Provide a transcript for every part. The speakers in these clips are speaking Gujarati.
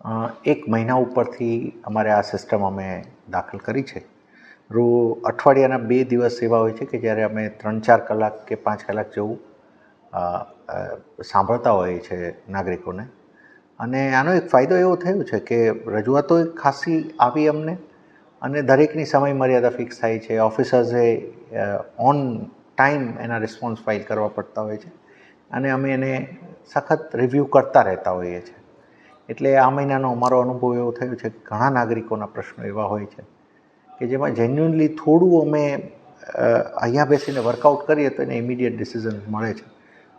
એક મહિના ઉપરથી અમારે આ સિસ્ટમ અમે દાખલ કરી છે. રો, અઠવાડિયાના બે દિવસ એવા હોય છે કે જ્યારે અમે ત્રણ ચાર કલાક કે પાંચ કલાક જેવું સાંભળતા હોઈએ છે નાગરિકોને. અને આનો એક ફાયદો એવો થયો છે કે રજૂઆતો ખાસી આવી અમને અને દરેકની સમય મર્યાદા ફિક્સ થાય છે. ઓફિસર્સે ઓન ટાઈમ એના રિસ્પોન્સ ફાઇલ કરવા પડતા હોય છે અને અમે એને સખત રિવ્યૂ કરતા રહેતા હોઈએ છીએ એટલે આ મહિનાનો અમારો અનુભવ એવો થયો છે કે ઘણા નાગરિકોના પ્રશ્નો એવા હોય છે કે જેમાં જેન્યુનલી થોડું અમે અહીંયા બેસીને વર્કઆઉટ કરીએ તો એને ઇમિડિયેટ ડિસિઝન મળે છે.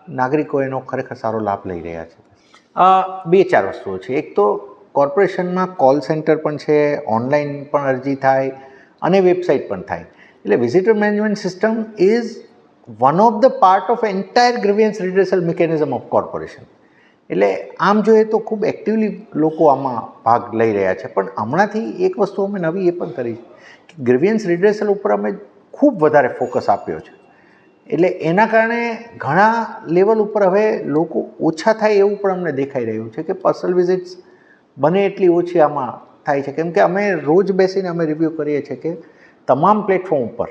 નાગરિકો એનો ખરેખર સારો લાભ લઈ રહ્યા છે. બે ચાર વસ્તુઓ છે. એક તો કોર્પોરેશનમાં કોલ સેન્ટર પણ છે ઓનલાઈન પણ અરજી થાય અને વેબસાઇટ પણ થાય. એટલે visitor management system is one of the part of entire grievance redressal mechanism of corporation એટલે આમ જોઈએ તો ખૂબ એક્ટિવલી લોકો આમાં ભાગ લઈ રહ્યા છે. પણ હમણાંથી એક વસ્તુ અમે નવી એ પણ કરી છે કે ગ્રીવિયન્સ રિડ્રેસલ ઉપર અમે ખૂબ વધારે ફોકસ આપ્યો છે. એટલે એના કારણે ઘણા લેવલ ઉપર હવે લોકો ઓછા થાય એવું પણ અમને દેખાઈ રહ્યું છે કે પર્સનલ વિઝિટ્સ બને એટલી ઓછી આમાં થાય છે. કેમ કે અમે રોજ બેસીને અમે રિવ્યૂ કરીએ છીએ કે તમામ પ્લેટફોર્મ ઉપર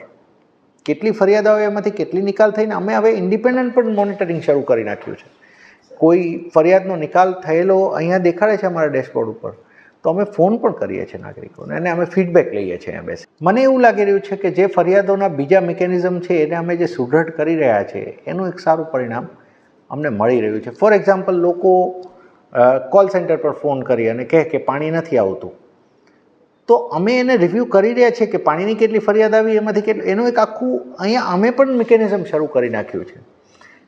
કેટલી ફરિયાદ આવે, એમાંથી કેટલી નિકાલ થઈને અમે હવે ઇન્ડિપેન્ડન્ટ પણ મોનિટરિંગ શરૂ કરી નાખ્યું છે. કોઈ ફરિયાદનો નિકાલ થયેલો અહીંયા દેખાડે છે અમારા ડેશબોર્ડ ઉપર, તો અમે ફોન પણ કરીએ છીએ નાગરિકોને અને અમે ફીડબેક લઈએ છીએ અહીંયા બેસી. મને એવું લાગી રહ્યું છે કે જે ફરિયાદોના બીજા મિકેનિઝમ છે એને અમે જે સુદૃઢ કરી રહ્યા છે, એનું એક સારું પરિણામ અમને મળી રહ્યું છે. ફોર એક્ઝામ્પલ લોકો કોલ સેન્ટર પર ફોન કરી અને કહે કે પાણી નથી આવતું. તો અમે એને રિવ્યૂ કરી રહ્યા છીએ કે પાણીની કેટલી ફરિયાદ આવી, એમાંથી કેટલું, એનું એક આખું, અહીંયા અમે પણ મિકેનિઝમ શરૂ કરી નાખ્યું છે.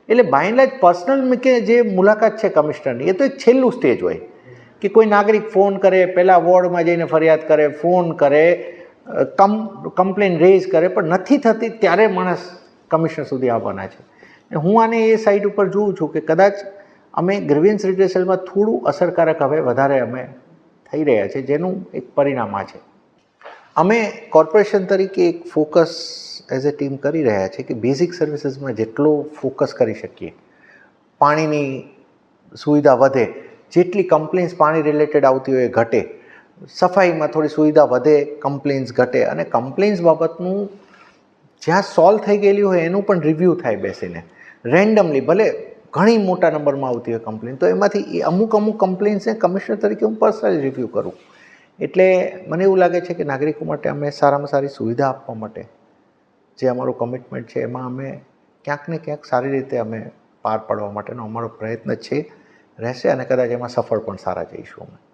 એટલે બાય પર્સનલ કે જે મુલાકાત છે કમિશનરની એ તો એક છેલ્લું સ્ટેજ હોય. કે કોઈ નાગરિક ફોન કરે, પહેલાં વોર્ડમાં જઈને ફરિયાદ કરે ફોન કરે કમ કમ્પ્લેન રેઝ કરે, પણ નથી થતી ત્યારે માણસ કમિશનર સુધી આવવાના છે. હું આને એ સાઈડ ઉપર જોઉં છું કે કદાચ અમે ગ્રીવિયન્સ રિડ્રેસલમાં થોડું અસરકારક હવે વધારે અમે થઈ રહ્યા છે, જેનું એક પરિણામ આ છે. અમે કોર્પોરેશન તરીકે એક ફોકસ એઝ અ ટીમ કરી રહ્યા છે કે બેઝિક સર્વિસીસમાં જેટલો ફોકસ કરી શકીએ, પાણીની સુવિધા વધે, જેટલી કમ્પ્લેન્સ પાણી રિલેટેડ આવતી હોય એ ઘટે, સફાઈમાં થોડી સુવિધા વધે કમ્પ્લેન્સ ઘટે અને કમ્પ્લેન્સ બાબતનું જ્યાં સોલ્વ થઈ ગયેલી હોય એનું પણ રિવ્યૂ થાય બેસીને. રેન્ડમલી ભલે ઘણી મોટા નંબરમાં આવતી હોય કમ્પ્લેન તો એમાંથી અમુક અમુક કમ્પ્લેન્સને કમિશનર તરીકે હું પર્સનલી રિવ્યૂ કરું. એટલે મને એવું લાગે છે કે નાગરિકો માટે અમે સારામાં સારી સુવિધા આપવા માટે જે અમારું કમિટમેન્ટ છે, એમાં અમે ક્યાંક ને ક્યાંક સારી રીતે અમે પાર પાડવા માટેનો અમારો પ્રયત્ન છે. રહેશે અને કદાચ એમાં સફળ પણ સારા જઈશું અમે.